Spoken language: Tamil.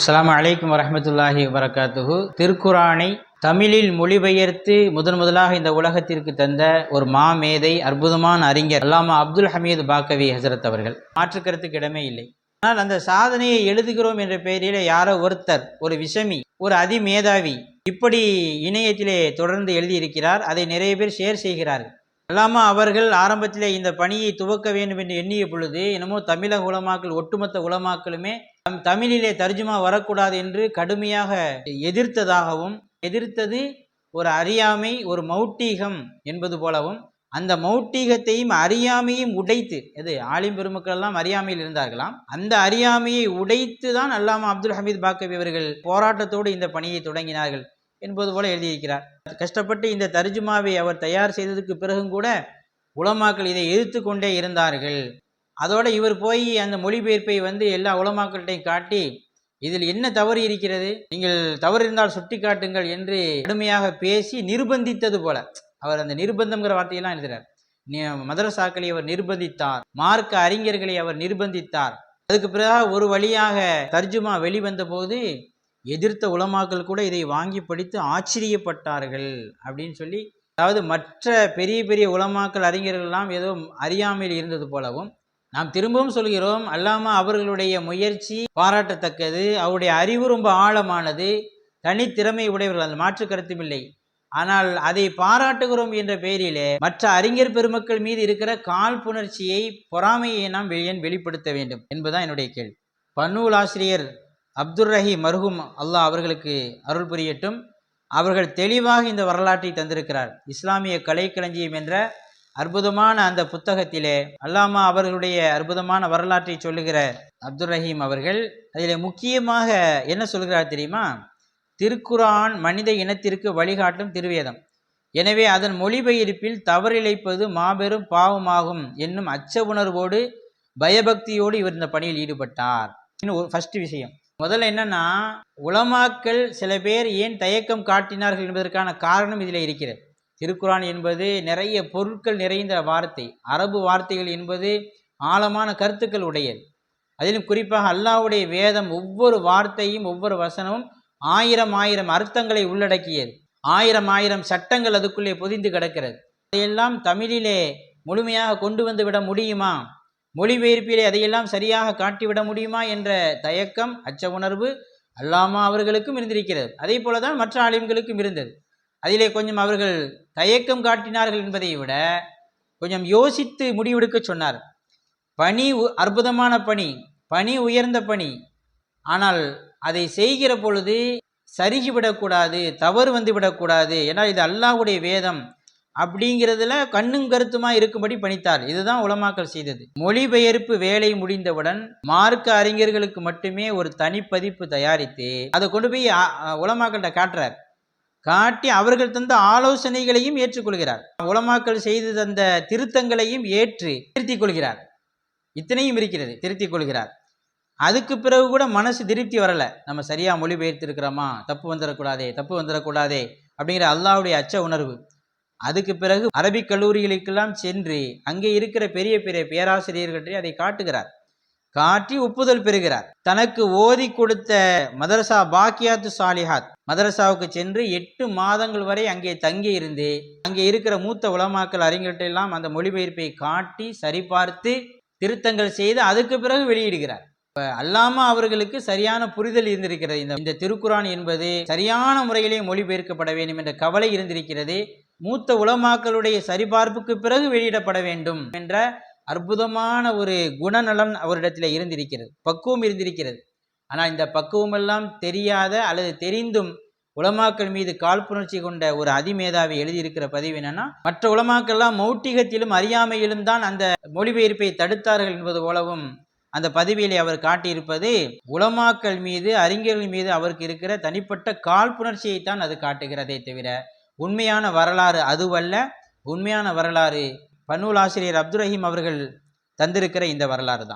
அஸ்லாம் அலைக்கும் வரமத்துல்லாஹி வரகாத்துஹு திருக்குறானை தமிழில் மொழிபெயர்த்து முதன் முதலாக இந்த உலகத்திற்கு தந்த ஒரு மாமேதை அற்புதமான அறிஞர் அல்லாமா அப்துல் ஹமீது பாக்கவி ஹசரத் அவர்கள். மாற்றுக்கருத்துக்கு இடமே இல்லை. ஆனால் அந்த சாதனையை எழுதுகிறோம் என்ற பெயரில் யாரோ ஒருத்தர் ஒரு விஷமி ஒரு அதிமேதாவி இப்படி இணையத்திலே தொடர்ந்து எழுதியிருக்கிறார். அதை நிறைய பேர் ஷேர் செய்கிறார்கள். அல்லாமா அவர்கள் ஆரம்பத்திலே இந்த பணியை துவக்க வேண்டும் என்று எண்ணிய பொழுது என்னமோ தமிழக உலமாக்கள் ஒட்டுமொத்த உலமாக்களுமே தம் தமிழிலே தர்ஜுமா வரக்கூடாது என்று கடுமையாக எதிர்த்ததாகவும் எதிர்த்தது ஒரு அறியாமை ஒரு மௌட்டீகம் என்பது போலவும் அந்த மௌட்டீகத்தையும் அறியாமையும் உடைத்து எது ஆலிம் பெருமக்கள் எல்லாம் அறியாமையில் இருந்தார்களாம் அந்த அறியாமையை உடைத்து தான் அல்லாமா அப்துல் ஹமீத் பாக்கவி அவர்கள் போராட்டத்தோடு இந்த பணியை தொடங்கினார்கள். என்பது போல எழுதியிருக்கிறார். கஷ்டப்பட்டு இந்த தர்ஜுமாவை அவர் தயார் செய்ததுக்கு பிறகும் கூட உலமாக்கள் இதை எதிர்த்து கொண்டே இருந்தார்கள். அதோடு இவர் போய் அந்த மொழிபெயர்ப்பை வந்து எல்லா உலமாக்கள்கிட்டையும் காட்டி இதில் என்ன தவறு இருக்கிறது? நீங்கள் தவறு இருந்தால் சுட்டி காட்டுங்கள் என்று கடுமையாக பேசி நிர்பந்தித்தது போல. அவர் அந்த நிர்பந்தம்ங்கிற வார்த்தையெல்லாம் எழுதுகிறார் மதரசாக்களை அவர் நிர்பந்தித்தார். மார்க்க அறிஞர்களை அவர் நிர்பந்தித்தார். அதுக்கு பிறகு ஒரு வழியாக தர்ஜுமா வெளிவந்த போது எதிர்த்த உலமாக்கள் கூட இதை வாங்கி படித்து ஆச்சரியப்பட்டார்கள் அப்படின்னு சொல்லி அதாவது மற்ற பெரிய பெரிய உலமாக்கள் அறிஞர்கள்லாம் ஏதோ அறியாமையில் இருந்தது போலவும் நாம் திரும்பவும் சொல்கிறோம் அல்லாமல் அவர்களுடைய முயற்சி பாராட்டத்தக்கது அவருடைய அறிவு ரொம்ப ஆழமானது தனித்திறமை உடையவர்கள் அந்த மாற்று கருத்தும் இல்லை. ஆனால் அதை பாராட்டுகிறோம் என்ற பெயரிலே மற்ற அறிஞர் பெருமக்கள் மீது இருக்கிற காழ்ப்புணர்ச்சியை பொறாமையை நாம் வெளியேன் வெளிப்படுத்த வேண்டும் என்பதுதான் என்னுடைய கேள்வி. பன்னூல் ஆசிரியர் அப்துர் ரஹீம் மருகும் அல்லாஹ் அவர்களுக்கு அருள் புரியட்டும். அவர்கள் தெளிவாக இந்த வரலாற்றை தந்திருக்கிறார். இஸ்லாமிய கலைக்களஞ்சியம் என்ற அற்புதமான அந்த புத்தகத்திலே அல்லாமா அவர்களுடைய அற்புதமான வரலாற்றை சொல்லுகிற அப்துல் ரஹீம் அவர்கள் அதில் முக்கியமாக என்ன சொல்கிறார் தெரியுமா? திருக்குரான் மனித இனத்திற்கு வழிகாட்டும் திருவேதம். எனவே அதன் மொழிபெயர்ப்பில் தவறிழைப்பது மாபெரும் பாவமாகும் என்னும் அச்ச உணர்வோடு பயபக்தியோடு இவர் இந்த பணியில் ஈடுபட்டார். இன்னும் ஒரு ஃபர்ஸ்ட் விஷயம். முதல்ல என்னன்னா உலமாக்கள் சில பேர் ஏன் தயக்கம் காட்டினார்கள் என்பதற்கான காரணம் இதில் இருக்கிறது. திருக்குரான் என்பது நிறைய பொருட்கள் நிறைந்த வார்த்தை. அரபு வார்த்தைகள் என்பது ஆழமான கருத்துக்கள் உடையது. அதிலும் குறிப்பாக அல்லாஹ்வுடைய வேதம் ஒவ்வொரு வார்த்தையும் ஒவ்வொரு வசனமும் ஆயிரம் ஆயிரம் அர்த்தங்களை உள்ளடக்கியது. ஆயிரம் ஆயிரம் சட்டங்கள் அதுக்குள்ளே பொதிந்து கிடக்கிறது. அதையெல்லாம் தமிழிலே முழுமையாக கொண்டு வந்து விட முடியுமா? மொழிபெயர்ப்பிலே அதையெல்லாம் சரியாக காட்டிவிட முடியுமா என்ற தயக்கம் அச்ச உணர்வு அல்லாமா அவர்களுக்கும் இருந்திருக்கிறது. அதே போல தான் மற்ற ஆலிம்களுக்கும் இருந்தது. அதிலே கொஞ்சம் அவர்கள் தயக்கம் காட்டினார்கள் என்பதை விட கொஞ்சம் யோசித்து முடிவெடுக்க சொன்னார். பணி உ- அற்புதமான பணி பணி உயர்ந்த பணி. ஆனால் அதை செய்கிற பொழுது சருகிவிடக்கூடாது தவறு வந்து விடக்கூடாது ஏன்னா இது அல்லாஹுடைய வேதம். அப்படிங்கிறதுல கண்ணும் கருத்துமா இருக்கும்படி பணித்தார். இதுதான் உலமாக்கல் செய்தது. மொழிபெயர்ப்பு வேலை முடிந்தவுடன் மார்க்க அறிஞர்களுக்கு மட்டுமே ஒரு தனிப்பதிப்பு தயாரித்து அதை கொண்டு போய் உலமாக்கள்கிட்ட காட்டுறார். காட்டி அவர்கள் தந்த ஆலோசனைகளையும் ஏற்றுக்கொள்கிறார். உலமாக்கல் செய்து தந்த திருத்தங்களையும் ஏற்று திருத்திக் கொள்கிறார் இத்தனையும் இருக்கிறது திருத்திக் கொள்கிறார் அதுக்கு பிறகு கூட மனசு திருப்தி வரல. நம்ம சரியா மொழிபெயர்த்திருக்கிறோமா? தப்பு வந்துடக்கூடாதே தப்பு வந்துடக்கூடாதே அப்படிங்கிற அல்லாஹ்வுடைய அச்ச உணர்வு. அதுக்கு பிறகு அரபிக் கல்லூரிகளுக்கெல்லாம் சென்று அங்கே இருக்கிற பெரிய பெரிய பேராசிரியர்கள்ட்டே அதை காட்டுகிறார். காட்டி ஒப்புதல் பெறுகிறார். தனக்கு ஓதி கொடுத்த மதரசா பாக்கியாத்து சாலிஹாத். மதரசாவுக்கு சென்று எட்டு மாதங்கள் வரை அங்கே தங்கி இருந்து அங்கே இருக்கிற மூத்த உலமாக்கல் அறிஞர்கிட்ட எல்லாம் அந்த மொழிபெயர்ப்பை காட்டி சரிபார்த்து திருத்தங்கள் செய்து அதுக்கு பிறகு வெளியிடுகிறார். இப்போ அல்லாமா அவர்களுக்கு சரியான புரிதல் இருந்திருக்கிறது. இந்த இந்த என்பது சரியான முறையிலே மொழிபெயர்க்கப்பட வேண்டும் என்ற கவலை இருந்திருக்கிறது. மூத்த உலமாக்களுடைய சரிபார்ப்புக்கு பிறகு வெளியிடப்பட வேண்டும் என்ற அற்புதமான ஒரு குணநலன் அவரிடத்தில் இருந்திருக்கிறது. பக்குவம் இருந்திருக்கிறது. ஆனால் இந்த பக்குவமெல்லாம் தெரியாத அல்லது தெரிந்தும் உலமாக்கள் மீது காழ்ப்புணர்ச்சி கொண்ட ஒரு அதிமேதாவை எழுதியிருக்கிற பதிவு என்னன்னா மற்ற உலமாக்கள்லாம் மௌட்டிகத்திலும் அறியாமையிலும் தான் அந்த மொழிபெயர்ப்பை தடுத்தார்கள் என்பது போலவும் அந்த பதவியிலே அவர் காட்டியிருப்பது உலமாக்கள் மீது அறிஞர்கள் மீது அவருக்கு இருக்கிற தனிப்பட்ட காழ்ப்புணர்ச்சியைத்தான் அது காட்டுகிறதே தவிர உண்மையான வரலாறு அதுவல்ல உண்மையான வரலாறு பன்னூல் ஆசிரியர் அப்துல் ரஹீம் அவர்கள் தந்திருக்கிற இந்த வரலாறு தான்